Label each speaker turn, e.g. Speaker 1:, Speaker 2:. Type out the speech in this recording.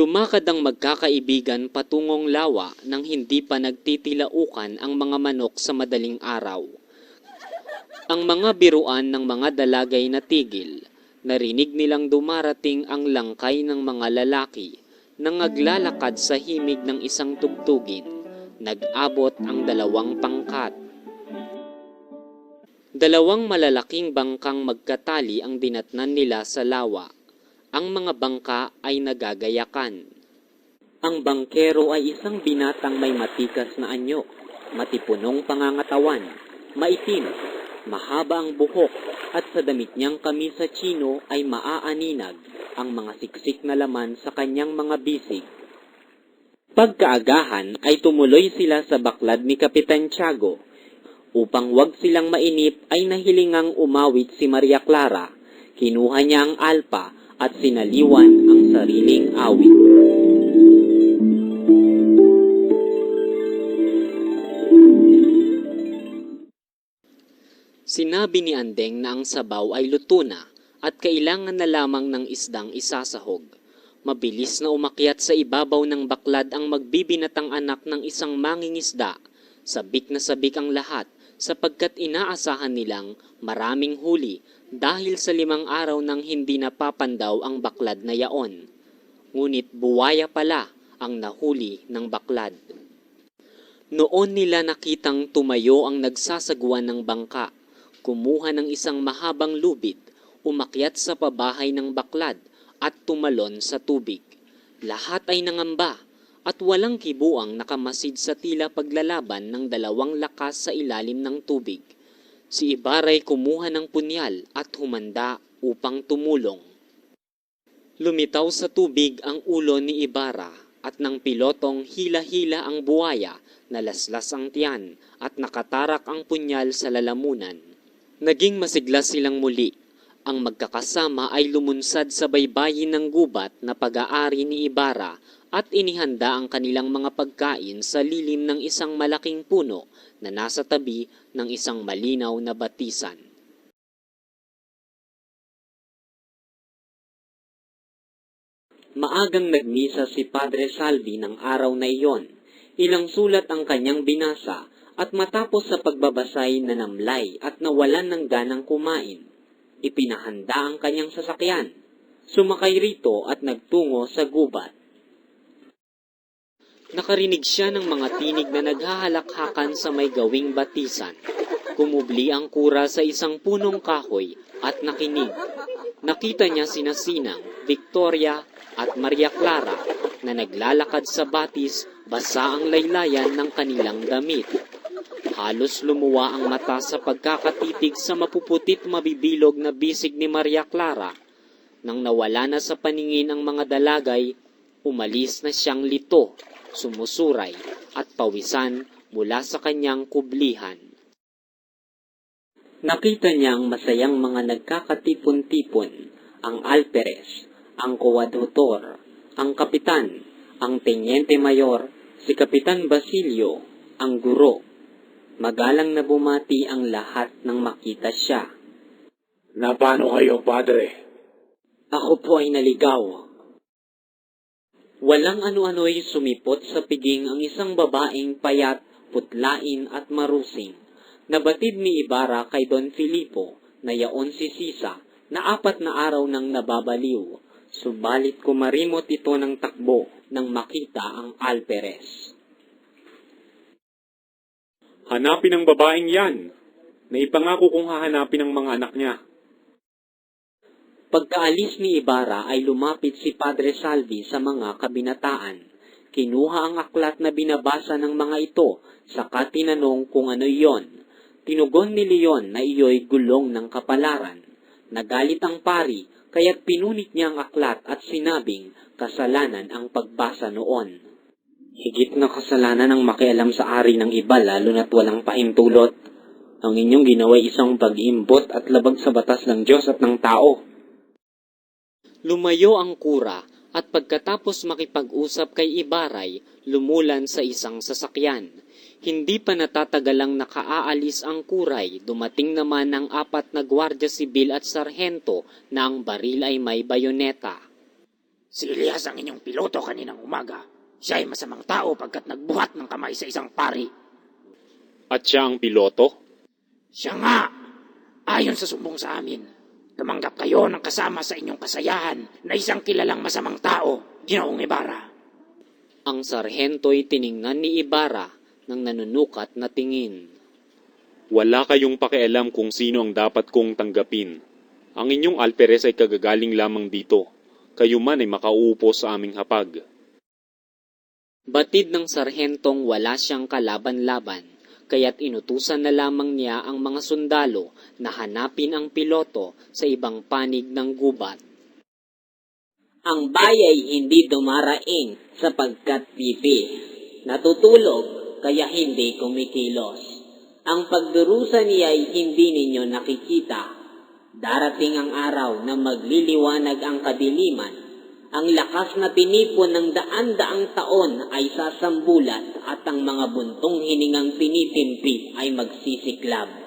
Speaker 1: Lumakad ang magkakaibigan patungong lawa nang hindi pa nagtitilaukan ang mga manok sa madaling araw. Ang mga biruan ng mga dalagay na tigil, narinig nilang dumarating ang langkay ng mga lalaki na naglalakad sa himig ng isang tugtugin. Nag-abot ang dalawang pangkat. Dalawang malalaking bangkang magkatali ang dinatnan nila sa lawa. Ang mga bangka ay nagagayakan. Ang bangkero ay isang binatang may matikas na anyo, matipunong pangangatawan, maitim, mahaba ang buhok, at sa damit niyang kamisa chino ay maaaninag ang mga siksik na laman sa kanyang mga bisig. Pagkaagahan ay tumuloy sila sa baklad ni Kapitan Tiago. Upang wag silang mainip ay nahilingang umawit si Maria Clara. Kinuha niya ang alpa at sinaliwan ang sariling awit. Sinabi ni Andeng na ang sabaw ay luto na at kailangan na lamang ng isdang isasahog. Mabilis na umakyat sa ibabaw ng baklad ang magbibinatang anak ng isang mangingisda. Sabik na sabik ang lahat sapagkat inaasahan nilang maraming huli dahil sa limang araw nang hindi napapandaw ang baklad na yaon. Ngunit buwaya pala ang nahuli ng baklad. Noon nila nakitang tumayo ang nagsasagwan ng bangka, kumuha ng isang mahabang lubid, umakyat sa pabahay ng baklad at tumalon sa tubig. Lahat ay nangamba at walang kibuang nakamasid sa tila paglalaban ng dalawang lakas sa ilalim ng tubig. Si Ibaray kumuha ng punyal at humanda upang tumulong. Lumitaw sa tubig ang ulo ni Ibarra at ng pilotong hila-hila ang buwaya, nalaslas ang tiyan at nakatarak ang punyal sa lalamunan. Naging masigla silang muli. Ang magkakasama ay lumunsad sa baybayin ng gubat na pag-aari ni Ibarra at inihanda ang kanilang mga pagkain sa lilim ng isang malaking puno na nasa tabi ng isang malinaw na batisan. Maagang nagmisa si Padre Salvi ng araw na iyon. Ilang sulat ang kanyang binasa at matapos sa pagbabasay na namlay at nawalan ng ganang kumain. Ipinahanda ang kanyang sasakyan. Sumakay rito at nagtungo sa gubat. Nakarinig siya ng mga tinig na naghahalakhakan sa may gawing batisan. Kumubli ang kura sa isang punong kahoy at nakinig. Nakita niya sina Sinang, Victoria at Maria Clara na naglalakad sa batis basa ang laylayan ng kanilang damit. Halos lumuwa ang mata sa pagkakatitig sa mapuputit mabibilog na bisig ni Maria Clara. Nang nawala na sa paningin ang mga dalagay, umalis na siyang lito, sumusuray at pawisan mula sa kanyang kublihan. Nakita niya ang masayang mga nagkakatipon-tipon, ang alperes, ang kowadhotor, ang kapitan, ang tenyente mayor, si Kapitan Basilio, ang guro. Magalang na bumati ang lahat nang makita siya.
Speaker 2: Na paano kayo, Padre?
Speaker 1: Ako po ay naligaw. Walang ano-ano'y sumipot sa piging ang isang babaeng payat, putlain at marusing. Nabatid ni Ibarra kay Don Filipo na yaon si Sisa na apat na araw nang nababaliw. Subalit kumarimot ito ng takbo nang makita ang Alperes.
Speaker 2: Hanapin ang babaeng yan. Naipangako kong hahanapin ang mga anak niya.
Speaker 1: Pagkaalis ni Ibarra ay lumapit si Padre Salvi sa mga kabinataan. Kinuha ang aklat na binabasa ng mga ito, saka tinanong kung ano iyon. Tinugon ni Leon na iyo'y gulong ng kapalaran. Nagalit ang pari, kaya't pinunit niya ang aklat at sinabing kasalanan ang pagbasa noon. Higit na kasalanan ang makialam sa ari ng iba lalo na't walang pahintulot. Ang inyong ginawa'y isang pag-iimbot at labag sa batas ng Diyos at ng tao. Lumayo ang kura at pagkatapos makipag-usap kay Ibaray, lumulan sa isang sasakyan. Hindi pa natatagalang nakaaalis ang kuray, dumating naman ang apat na gwardya sibil at sarhento na ang baril ay may bayoneta.
Speaker 3: Si Elias ang inyong piloto kaninang umaga. Siya ay masamang tao pagkat nagbuhat ng kamay sa isang pari.
Speaker 2: At siya ang piloto?
Speaker 3: Siya nga, ayon sa sumbong sa amin, tumanggap kayo ng kasama sa inyong kasayahan na isang kilalang masamang tao, Ginoong Ibarra.
Speaker 1: Ang sarhento'y tiningnan ni Ibarra ng nanunukat na tingin.
Speaker 2: Wala kayong pakialam kung sino ang dapat kong tanggapin. Ang inyong alperes ay kagagaling lamang dito. Kayo man ay makauupo sa aming hapag.
Speaker 1: Batid ng sarhentong wala siyang kalaban-laban, kaya't inutusan na lamang niya ang mga sundalo na hanapin ang piloto sa ibang panig ng gubat. Ang bayay hindi dumaraing sapagkat pipi. Natutulog kaya hindi kumikilos. Ang pagdurusa niya ay hindi ninyo nakikita. Darating ang araw na magliliwanag ang kadiliman. Ang lakas na pinipon ng daan-daang taon ay sasambulat at ang mga buntong hiningang tinitimpi ay magsisiklab.